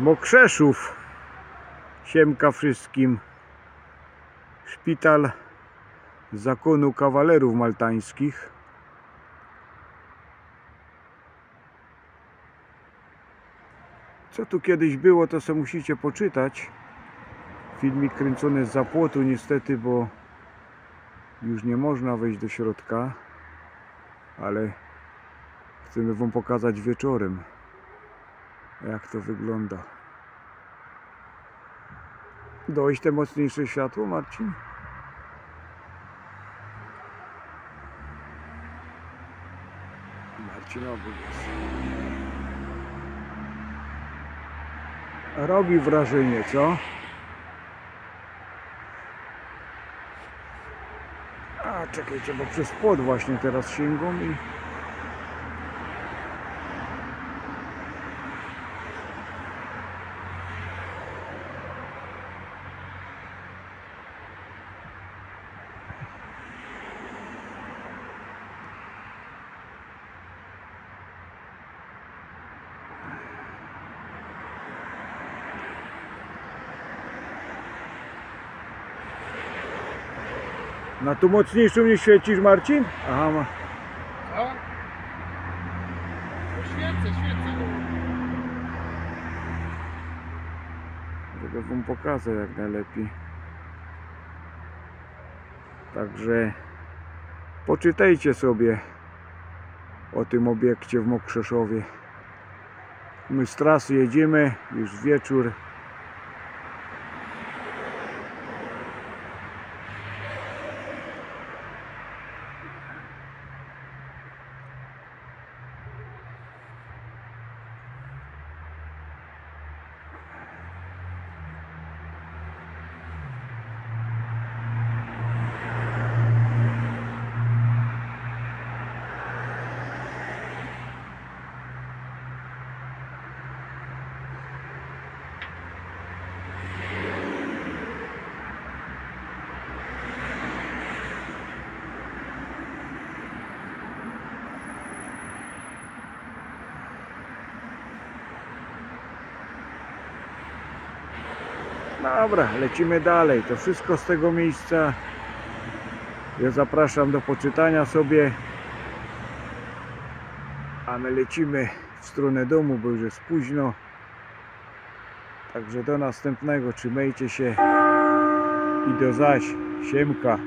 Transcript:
Mokrzeszów. Siemka wszystkim. Szpital Zakonu Kawalerów Maltańskich. Co tu kiedyś było, to sobie musicie poczytać. Filmik kręcony z zapłotu niestety, bo już nie można wejść do środka, ale chcemy Wam pokazać wieczorem, jak to wygląda. Dojść te mocniejsze światło, Marcin? Marcin jest. Robi wrażenie, co? A czekajcie, bo przez płot właśnie teraz sięgam i... Na tu mocniejszą nie świecisz, Marcin? Aha, ma... Co? No świecę, świecę. żeby wam pokazać jak najlepiej. Także poczytajcie sobie o tym obiekcie w Mokrzeszowie. My z trasy jedziemy, już wieczór. Dobra, lecimy dalej. To wszystko z tego miejsca. Ja zapraszam do poczytania sobie. A my lecimy w stronę domu, bo już jest późno. Także do następnego. Trzymajcie się. I do zaś. Siemka.